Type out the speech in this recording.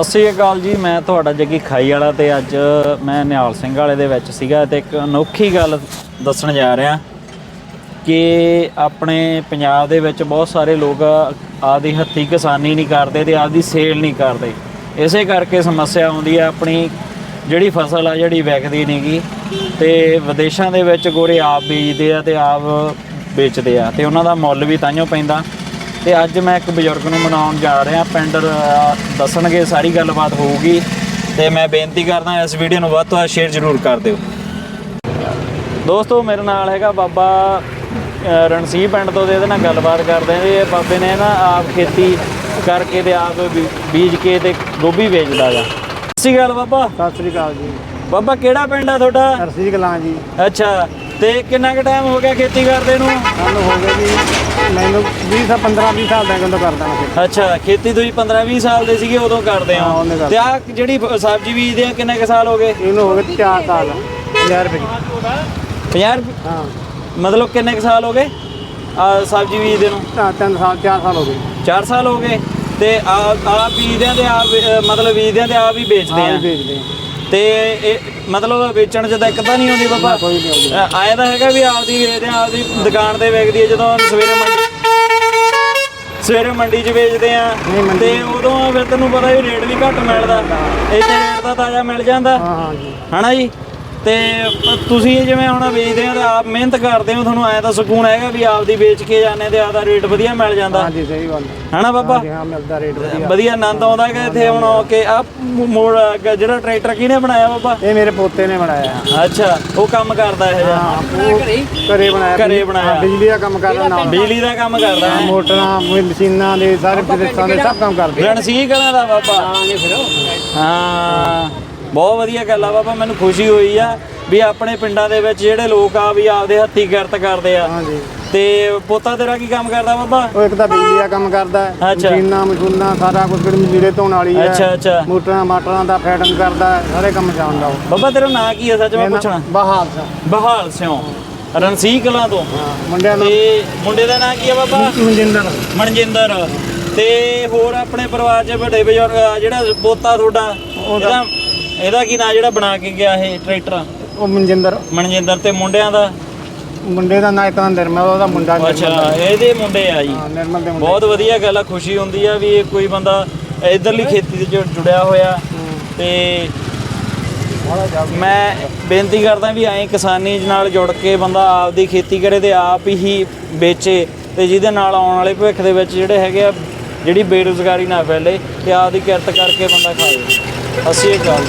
ਸਤਿ ਸ਼੍ਰੀ ਅਕਾਲ ਜੀ, ਮੈਂ ਤੁਹਾਡਾ ਜੱਗੀ ਖਾਈ ਵਾਲਾ ਤੇ ਅੱਜ ਮੈਂ ਨਿਹਾਲ ਸਿੰਘ ਵਾਲੇ ਦੇ ਵਿੱਚ ਸੀਗਾ ਤੇ ਇੱਕ ਅਨੋਖੀ ਗੱਲ ਦੱਸਣ ਜਾ ਰਿਹਾ ਕਿ ਆਪਣੇ ਪੰਜਾਬ ਦੇ ਵਿੱਚ ਬਹੁਤ ਸਾਰੇ ਲੋਕ ਆਪਦੀ ਹੱਥੀ ਕਿਸਾਨੀ ਨਹੀਂ ਕਰਦੇ ਤੇ ਆਪਦੀ ਸੇਲ ਨਹੀਂ ਕਰਦੇ। ਇਸੇ ਕਰਕੇ ਸਮੱਸਿਆ ਆਉਂਦੀ ਆ, ਆਪਣੀ ਜਿਹੜੀ ਫਸਲ ਆ ਜਿਹੜੀ ਵਿਕਦੀ ਨਹੀਂਗੀ ਤੇ ਵਿਦੇਸ਼ਾਂ ਦੇ ਵਿੱਚ ਗੋਰੇ ਆਪ ਬੀਜਦੇ ਆ ਤੇ ਆਪ ਵੇਚਦੇ ਆ ਤੇ ਉਹਨਾਂ ਦਾ ਮੁੱਲ ਵੀ ਤਾਂਹੀਓ ਪੈਂਦਾ। ਤੇ ਅੱਜ ਮੈਂ ਇੱਕ ਬਜ਼ੁਰਗ ਨੂੰ ਮਨਾਉਣ ਜਾ ਰਿਹਾ ਪਿੰਡ ਦੱਸਣਗੇ ਸਾਰੀ ਗੱਲਬਾਤ ਹੋਊਗੀ ਤੇ ਮੈਂ ਬੇਨਤੀ ਕਰਦਾ ਇਸ ਵੀਡੀਓ ਨੂੰ ਵੱਧ ਤੋਂ ਵੱਧ ਸ਼ੇਅਰ ਜ਼ਰੂਰ ਕਰ ਦਿਓ। ਦੋਸਤੋ ਮੇਰੇ ਨਾਲ ਹੈਗਾ ਬਾਬਾ ਅ, ਰਣਸੀਹ ਪਿੰਡ ਤੋਂ ਤੇ ਇਹਦੇ ਨਾਲ ਗੱਲਬਾਤ ਕਰਦੇ ਆਂ ਇਹ ਬਾਬੇ ਨੇ ਨਾ ਆਪ ਖੇਤੀ ਕਰਕੇ ਤੇ ਆਪ ਬੀਜ ਕੇ ਤੇ ਗੋਭੀ ਵੇਚਦਾ ਗਾ। ਸਸੀ ਗੱਲ ਬਾਬਾ। ਸਤਿ ਸ੍ਰੀ ਅਕਾਲ ਜੀ। ਬਾਬਾ ਕਿਹੜਾ ਪਿੰਡ ਆ ਤੁਹਾਡਾ? ਅਰਸੀ ਕਲਾਂ ਜੀ। ਅੱਛਾ ਤੇ ਕਿੰਨਾ ਕੁ ਟਾਈਮ ਹੋ ਗਿਆ ਖੇਤੀ ਕਰਦੇ ਨੂੰ? ਸਾਨੂੰ ਹੋ ਗਏ ਜੀ ਮੈਨੂੰ 20 ਸਾਲ 15 20 ਸਾਲ ਦਾ ਕਿੰਦੋਂ ਕਰਦਾ ਮੈਂ ਖੇਤੀ। ਅੱਛਾ ਖੇਤੀ ਤੁਸੀਂ 15 20 ਸਾਲ ਦੇ ਸੀਗੇ ਉਦੋਂ ਕਰਦੇ ਹਾਂ, ਕਰਦੇ। ਤੇ ਆ ਜਿਹੜੀ ਫ- ਸਬਜ਼ੀ ਬੀਜਦੇ ਆ ਕਿੰਨੇ ਕੁ ਸਾਲ ਹੋ ਗਏ? ਇਹਨੂੰ ਹੋ ਗਏ 4 ਸਾਲ। 1000 ਰੁਪਏ ਦੀ। 50 ਰੁਪਏ? ਹਾਂ। ਮਤਲਬ ਕਿੰਨੇ ਕੁ ਸਾਲ ਹੋ ਗਏ ਆ ਸਬਜ਼ੀ ਬੀਜਦੇ ਨੂੰ? ਤਾਂ 3 ਸਾਲ 4 ਸਾਲ ਹੋ ਗਏ। 4 ਸਾਲ ਹੋ ਗਏ। ਤੇ ਆ ਆ ਬੀਜਦੇ ਆ ਤੇ ਆ ਮਤਲਬ ਬੀਜਦੇ ਆ ਤੇ ਆ ਵੀ ਵੇਚਦੇ ਹਾਂ ਆ? ਵੀ ਵੇਚਦੇ ਆ। ਤੇ ਇਹ ਮਤਲਬ ਵੇਚਣ ਚ ਤਾਂ ਇੱਕ ਤਾਂ ਨਹੀਂ ਆਉਂਦੀ ਬਾਬਾ? ਕੋਈ ਨਹੀਂ ਆਉਂਦੀ। ਅ, ਆਏ ਤਾਂ ਹੈਗਾ ਵੀ ਆਪਦੀ ਵੇਚਦੇ ਆ ਆਪਦੀ ਦੁਕਾਨ ਤੇ ਵੇਚਦੀ ਆ ਜਦੋਂ ਸਵੇਰੇ ਮੰਡੀ ਸਵੇਰੇ ਮੰਡੀ 'ਚ ਵੇਚਦੇ ਆ ਤੇ ਉਦੋਂ ਫਿਰ ਤੈਨੂੰ ਪਤਾ ਵੀ ਰੇਟ ਵੀ ਘੱਟ ਮਿਲਦਾ। ਇੱਥੇ ਰੇਟ ਤਾਂ ਤਾਜ਼ਾ ਮਿਲ ਜਾਂਦਾ। ਹਾਂ ਹਾਂ ਜੀ। ਹਨਾ ਜੀ? ਤੇ ਤੁਸੀਂ ਜਿਵੇਂ ਹੁਣ ਵੇਚਦੇ ਆ ਤੇ ਆਪ ਮਿਹਨਤ ਕਰਦੇ ਹੋ ਤੁਹਾਨੂੰ ਐ ਤਾਂ ਸਕੂਨ ਹੈਗਾ ਵੀ ਆਪਦੀ ਵੇਚ ਕੇ ਜਾਂਦੇ ਤੇ ਆਪਦਾ ਰੇਟ ਵਧੀਆ ਮਿਲ ਜਾਂਦਾ। ਹਾਂ ਜੀ ਸਹੀ ਗੱਲ ਹੈ। ਹਨਾ ਬਾਬਾ? ਹਾਂ ਹਾਂ ਮਿਲਦਾ ਰੇਟ ਵਧੀਆ। ਵਧੀਆ ਆਨੰਦ ਆਉਂਦਾ ਕਿ ਇੱਥੇ ਹੁਣ ਕਿ। ਆ ਮੋੜ ਜਿਹੜਾ ਟਰੈਕਟਰ ਕਿਹਨੇ ਬਣਾਇਆ ਬਾਬਾ? ਇਹ ਮੇਰੇ ਪੋਤੇ ਨੇ ਬਣਾਇਆ। ਅੱਛਾ ਉਹ ਕੰਮ ਕਰਦਾ ਇਹ ਹਾਂ ਘਰੇ ਬਣਾਇਆ। ਘਰੇ ਬਣਾਇਆ। ਹਾਂ, ਬਿਜਲੀ ਦਾ ਕੰਮ ਕਰਦਾ ਨਾਲ ਬਿਜਲੀ ਦਾ ਕੰਮ ਕਰਦਾ। ਹੈ ਮੋਟਰਾਂ ਮਸ਼ੀਨਾਂ ਦੇ ਸਾਰੇ ਪ੍ਰਦੇਸ਼ਾਂ ਦੇ ਸਭ ਕੰਮ ਕਰਦੇ ਰਣਸੀਹ ਕਲਾਂ ਦਾ ਬਾਬਾ। ਹਾਂ। ਬਹੁਤ ਵਧੀਆ ਗੱਲ ਆ ਬਾਬਾ ਮੈਨੂੰ ਖੁਸ਼ੀ ਹੋਈ ਆ ਵੀ ਆਪਣੇ ਪਿੰਡਾਂ ਦੇ ਵਿੱਚ ਜਿਹੜੇ ਲੋਕ ਆ ਵੀ ਆਪਦੇ ਹੱਥੀ ਕਿਰਤ ਕਰਦੇ ਆ। ਤੇ ਪੋਤਾ ਤੇਰਾ ਕੀ ਕੰਮ ਕਰਦਾ ਬਾਬਾ? ਉਹ ਇੱਕ ਤਾਂ ਬਿਜਲੀ ਦਾ ਕੰਮ ਕਰਦਾ। ਮਸ਼ੀਨਾਂ ਮਸ਼ੂਨਾਂ ਸਾਰਾ ਕੁਝ ਜਿਹੜੀ ਲੀੜੇ ਧੋਣ ਵਾਲੀ ਹੈ। ਅੱਛਾ ਅੱਛਾ। ਮੋਟਰਾਂ ਮਾਟਰਾਂ ਦਾ ਫੈਟਿੰਗ ਕਰਦਾ ਸਾਰੇ ਕੰਮ ਜਾਣਦਾ ਉਹ। ਬਾਬਾ ਤੇਰਾ ਨਾਂ ਕੀ ਹੈ ਸੱਚ ਮੈਂ ਪੁੱਛਣਾ? ਬਹਾਲ ਸਾ ਬਹਾਲ ਸਿਓ ਰਣਸੀਹ ਕਲਾਂ ਤੋਂ। ਹਾਂ ਮੁੰਡਿਆਂ ਨੂੰ ਤੇ ਮੁੰਡੇ ਦਾ ਨਾਂ ਕੀ ਹੈ ਬਾਬਾ? ਮਨਜਿੰਦਰ। ਮਨਜਿੰਦਰ। ਤੇ ਹੋਰ ਆਪਣੇ ਪਰਿਵਾਰ 'ਚ ਵੱਡੇ ਬਜ਼ੁਰਗ ਜਿਹੜਾ ਪੋਤਾ ਤੁਹਾਡਾ? ਇਹਦਾ ਇਹਦਾ ਕੀ ਨਾਂ ਜਿਹੜਾ ਬਣਾ ਕੇ ਗਿਆ ਇਹ ਟਰੈਕਟਰ? ਉਹ ਮਨਜਿੰਦਰ। ਮਨਜਿੰਦਰ ਤੇ ਮੁੰਡਿਆਂ ਦਾ? ਮੁੰਡੇ ਦਾ ਨਾਂ ਇੱਕ ਤਾਂ ਨਿਰਮਲ ਉਹਦਾ ਮੁੰਡਾ। ਅੱਛਾ ਇਹਦੇ ਮੁੰਡੇ ਆ ਜੀ। ਹਾਂ ਨਿਰਮਲ ਦੇ ਮੁੰਡੇ। ਬਹੁਤ ਵਧੀਆ ਗੱਲ ਆ ਖੁਸ਼ੀ ਹੁੰਦੀ ਆ ਵੀ ਇਹ ਕੋਈ ਬੰਦਾ ਇਧਰਲੀ ਖੇਤੀ ਦੇ ਜੁੜ- ਜੁੜਿਆ ਹੋਇਆ। ਤੇ ਮੈਂ ਬੇਨਤੀ ਕਰਦਾ ਵੀ ਐਂ ਕਿਸਾਨੀ ਨਾਲ ਜੁੜ ਕੇ ਬੰਦਾ ਆਪਦੀ ਖੇਤੀ ਕਰੇ ਤੇ ਆਪ ਹੀ ਵੇਚੇ ਤੇ ਜਿਹਦੇ ਨਾਲ ਆਉਣ ਵਾਲੇ ਭਵਿੱਖ ਦੇ ਵਿੱਚ ਜਿਹੜੇ ਹੈਗੇ ਆ ਜਿਹੜੀ ਬੇਰੁਜ਼ਗਾਰੀ ਨਾ ਫੈਲੇ ਤੇ ਆਪਦੀ ਕਿਰਤ ਕਰਕੇ ਬੰਦਾ ਖਾਏ ਅਸੀਂ ਇਹ ਗੱਲ